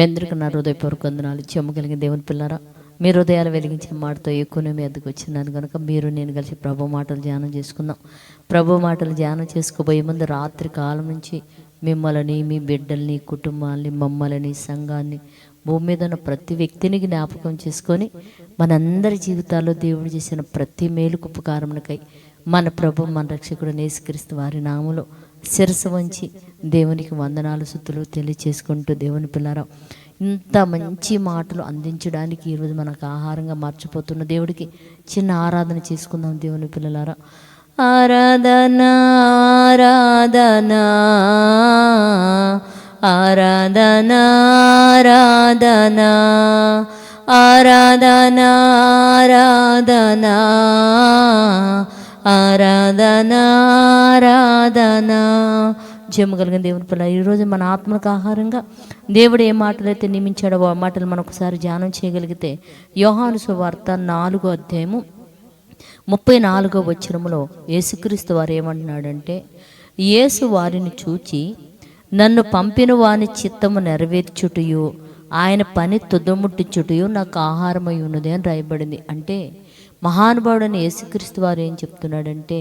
మీ అందరికీ నా హృదయపూర్వక వందనాలు. చెమ్మగలిగిన దేవుని పిల్లరా మీ హృదయాలు వెలిగించే మాటతో ఎక్కువనే మీ ఎద్దకు వచ్చినాను కనుక మీరు నేను కలిసి ప్రభు మాటలు ధ్యానం చేసుకుందాం. ప్రభు మాటలు ధ్యానం చేసుకోబోయే ముందు రాత్రి కాలం నుంచి మిమ్మల్ని మీ బిడ్డల్ని కుటుంబాల్ని మమ్మల్ని సంఘాన్ని భూమి మీద ఉన్న ప్రతి వ్యక్తిని జ్ఞాపకం చేసుకొని మనందరి జీవితాల్లో దేవుడు చేసిన ప్రతి మేలుకు ఉపకారమునకై మన ప్రభు మన రక్షకుడు నేసుక్రీస్తు వారి నామలో శిరసు వంచి దేవునికి వందనాలు సుత్తులు తెలియచేసుకుంటూ దేవుని పిల్లరా ఇంత మంచి మాటలు అందించడానికి ఈరోజు మనకు ఆహారంగా మార్చిపోతున్న దేవుడికి చిన్న ఆరాధన చేసుకుందాం దేవుని పిల్లలారా. ఆరాధన ఆరాధన ఆరాధన ఆరాధన ఆరాధన ఆరాధన ఆరాధన. జయము కలిగిన దేవుని పిల్ల ఈరోజు మన ఆత్మకు ఆహారంగా దేవుడు ఏ మాటలైతే నియమించాడో ఆ మాటలు మనం ఒకసారి ధ్యానం చేయగలిగితే యోహాను సువార్త నాలుగో అధ్యాయము ముప్పై నాలుగో వచ్చరములో యేసుక్రీస్తు వారు ఏమంటున్నాడంటే యేసు వారిని చూచి నన్ను పంపిన వాని చిత్తము నెరవేర్చుటయు ఆయన పని తుదముట్టించుటయు నాకు ఆహారమై ఉన్నది అని రాయబడింది. అంటే మహానుభావుడని యేసుక్రీస్తు వారు ఏం చెప్తున్నాడంటే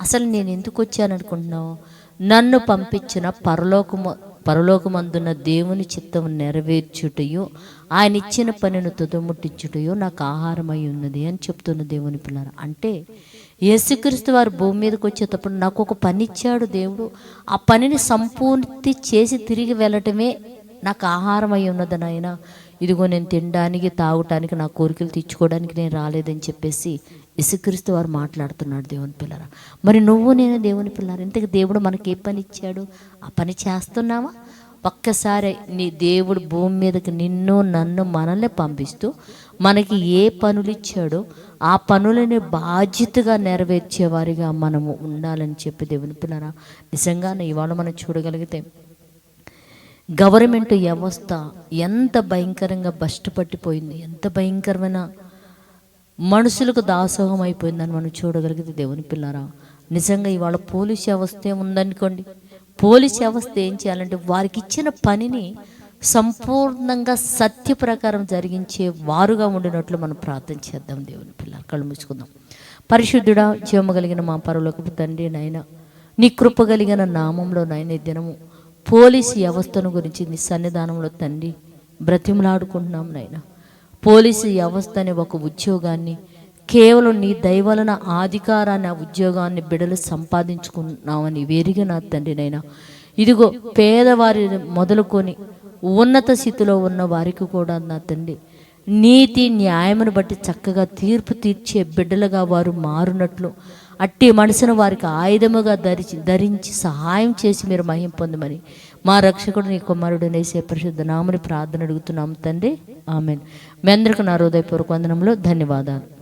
అసలు నేను ఎందుకు వచ్చాననుకుంటున్నావు నన్ను పంపించిన పరలోకము పరలోకమందున్న దేవుని చిత్తం నెరవేర్చుటయు ఆయన ఇచ్చిన పనిని తుదముట్టించుటయు నాకు ఆహారమై ఉన్నది అని చెప్తున్న దేవుని పిల్లలు అంటే యేసుక్రీస్తు వారు భూమి మీదకి వచ్చేటప్పుడు నాకు ఒక పని ఇచ్చాడు దేవుడు. ఆ పనిని సంపూర్తి చేసి తిరిగి వెళ్ళటమే నాకు ఆహారం అయి ఉన్నది నాయన. ఇదిగో నేను తినడానికి తాగటానికి నా కోరికలు తీర్చుకోవడానికి నేను రాలేదని చెప్పేసి ఇసుక్రీస్తు వారు మాట్లాడుతున్నాడు దేవుని పిల్లరా. మరి నువ్వు నేను దేవుని పిల్లర. ఇంతకు దేవుడు మనకి ఏ పని ఇచ్చాడు? ఆ పని చేస్తున్నావా? ఒక్కసారి నీ దేవుడు భూమి మీదకి నిన్ను నన్ను మనల్ని పంపిస్తూ మనకి ఏ పనులు ఇచ్చాడో ఆ పనులని బాధ్యతగా నెరవేర్చేవారిగా మనము ఉండాలని చెప్పి దేవుని పిల్లరా. నిజంగానే ఇవాళ మనం చూడగలిగితే గవర్నమెంట్ వ్యవస్థ ఎంత భయంకరంగా బస్టు పట్టిపోయింది. ఎంత భయంకరమైన మనుషులకు దాసోహం అయిపోయిందని మనం చూడగలిగితే దేవుని పిల్లరా. నిజంగా ఇవాళ పోలీస్ వ్యవస్థ ఉందనుకోండి పోలీస్ వ్యవస్థ ఏం చేయాలంటే వారికి ఇచ్చిన పనిని సంపూర్ణంగా సత్య ప్రకారం జరిగించే వారుగా ఉండినట్లు మనం ప్రార్థన చేద్దాం దేవుని పిల్ల కళ్ళు ముచ్చుకుందాం పరిశుద్ధుడా జీవము కలిగిన మా పరులకు తండ్రి నాయన నీ కృప కలిగిన నామంలో నాయన దినము పోలీసు వ్యవస్థను గురించి నీ సన్నిధానంలో తండ్రి బ్రతిమలాడుకుంటున్నాం నాయనా. పోలీసు వ్యవస్థ అనే ఒక ఉద్యోగాన్ని కేవలం నీ దయవలన అధికారాన్ని ఆ ఉద్యోగాన్ని బిడలు సంపాదించుకున్నామని వెరిగి నా తండ్రినైనా ఇదిగో పేదవారి మొదలుకొని ఉన్నత స్థితిలో ఉన్న వారికి కూడా నా తండ్రి నీతి న్యాయమును బట్టి చక్కగా తీర్పు తీర్చే బిడ్డలుగా వారు మారునట్లు అట్టి మనసును వారికి ఆయుధముగా ధరించి ధరించి సహాయం చేసి మీరు మహిం పొందమని మా రక్షకుడు నీ కుమారుడు నేసే పరిశుద్ధ నామని ప్రార్థన అడుగుతున్నాం తండ్రి. ఆమెన్. మీ అందరికీ నా హృదయపూర్వక వందనంలో ధన్యవాదాలు.